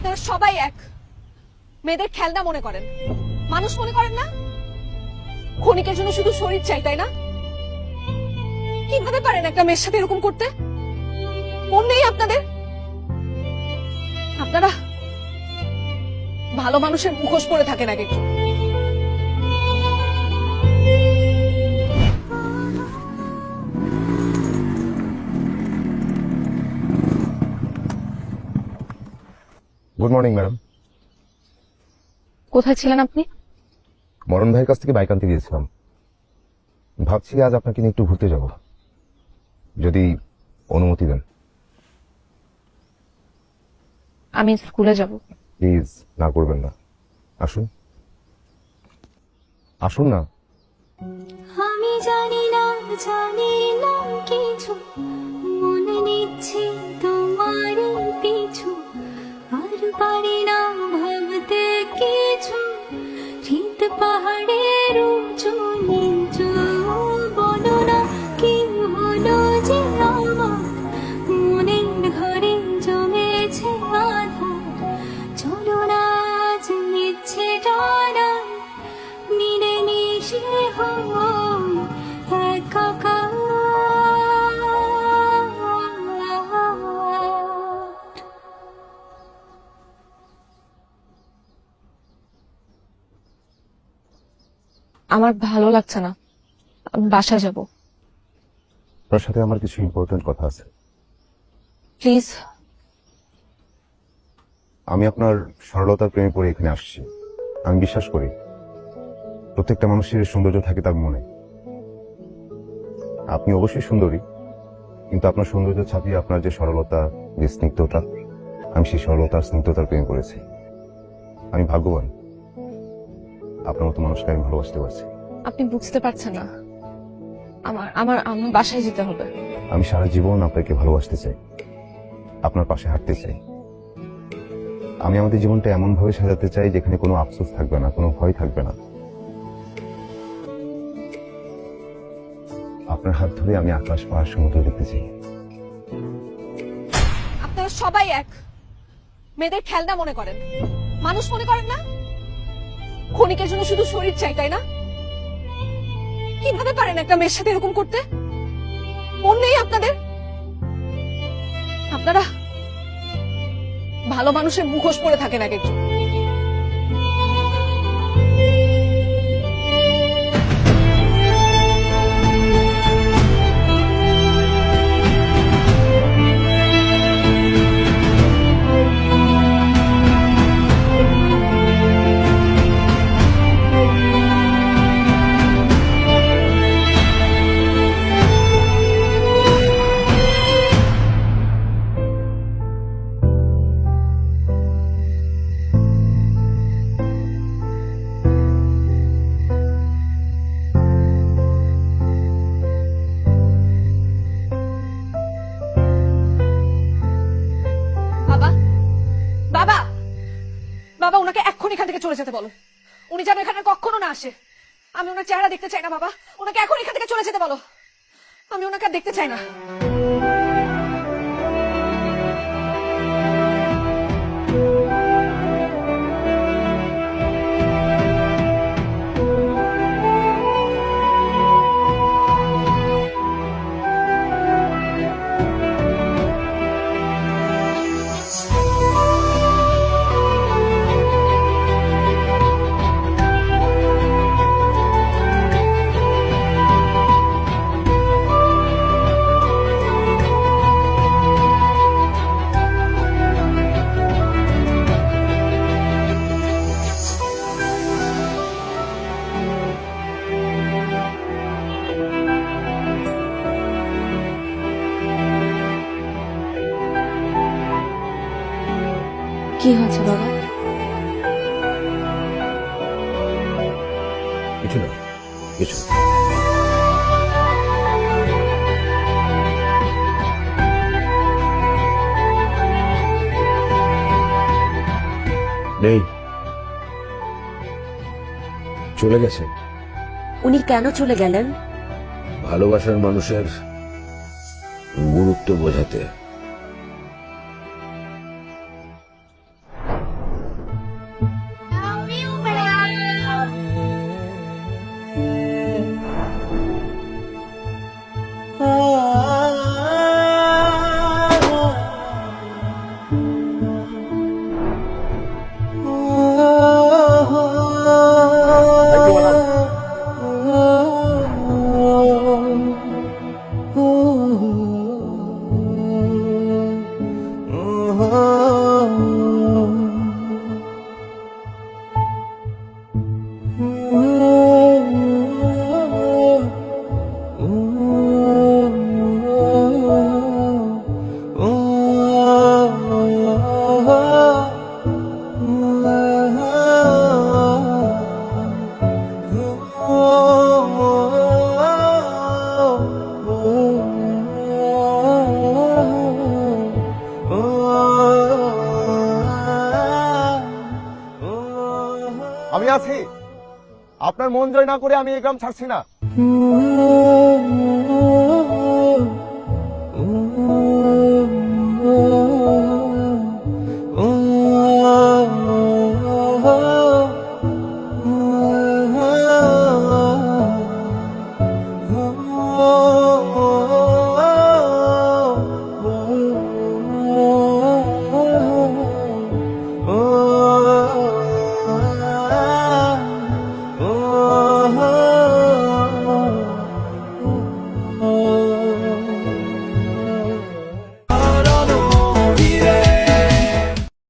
আপনারা সবাই এক। মেয়েদের খেলনা মনে করেন। মানুষ মনে করেন না? খনিকের জন্য শুধু শরীর চাই, তাই না? কীভাবে পারেন একটা মেয়ের সাথে এরকম করতে? মন নেই আপনাদের? আপনারা ভালো মানুষের মুখোশ পরে থাকেন এক একজন। গুড মর্নিং ম্যাডাম কোথায় ছিলেন আপনি? মরণ ভাইয়ের কাছ থেকে বাইক আনতে গিয়েছিলাম ভাবছি আজ আপনাকে নিয়ে একটু ঘুরতে যাব। যদি অনুমতি দেন। আমি স্কুলে যাব। প্লিজ না করবেন না। আসুন। আসুন না। আমি জানি না জানি না কিছু। মনে নিচ্ছি আমার ভালো লাগছে না। আমি বাসায় যাব। তার সাথে আমার কিছু ইম্পর্টেন্ট কথা আছে। প্লিজ আমি আপনার সরলতার প্রেমে পড়ে এখানে আসছি। আমি বিশ্বাস করি প্রত্যেকটা মানুষের সৌন্দর্য থাকে তার মনে। আপনি অবশ্যই সুন্দরী কিন্তু আপনার সৌন্দর্য ছাপিয়ে আপনার যে সরলতা যে স্নিগ্ধতা আমি সেই সরলতা স্নিগ্ধতার প্রেম করেছি। আমি ভাগ্যবান। আপনার মতো মানুষকে আমি ভালোবাসতে পারছি। আপনি বুঝতে পারছেন না। আমার আমার আমার বাসায় যেতে হবে। আমি সারা জীবন আপনাকে ভালোবাসতে চাই। আপনার পাশে হাঁটতে চাই। আমি আমাদের জীবনটা এমন ভাবে সাজাতে চাই যেখানে কোনো আফসোস থাকবে না কোনো ভয় থাকবে না। আপনার হাত ধরে আমি আকাশ পাহাড় সমুদ্র দেখতে চাই। আপনারা সবাই এক। মেয়েদের খেলনা মনে করেন। মানুষ মনে করেন না? ক্ষণিকের জন্য শুধু শরীর চাই, তাই না? কীভাবে পারেন একটা মেয়ের সাথে এরকম করতে? মন নেই আপনাদের? আপনারা ভালো মানুষের মুখোশ পরে থাকেন এক একজন। চলে যেতে বলো। উনি যেন এখানে কখনো না আসে। আমি ওনার চেহারা দেখতে চাই না, বাবা। ওনাকে এখন এখান থেকে চলে যেতে বলো। আমি ওনাকে দেখতে চাই না। কি হয়েছে বাবা? কিছু না কিছু না। নেই। চলে গেছে। উনি কেন চলে গেলেন? ভালোবাসার মানুষের গুরুত্ব বোঝাতে। oh. মন জয় না করে আমি এই গ্রাম ছাড়ছি না।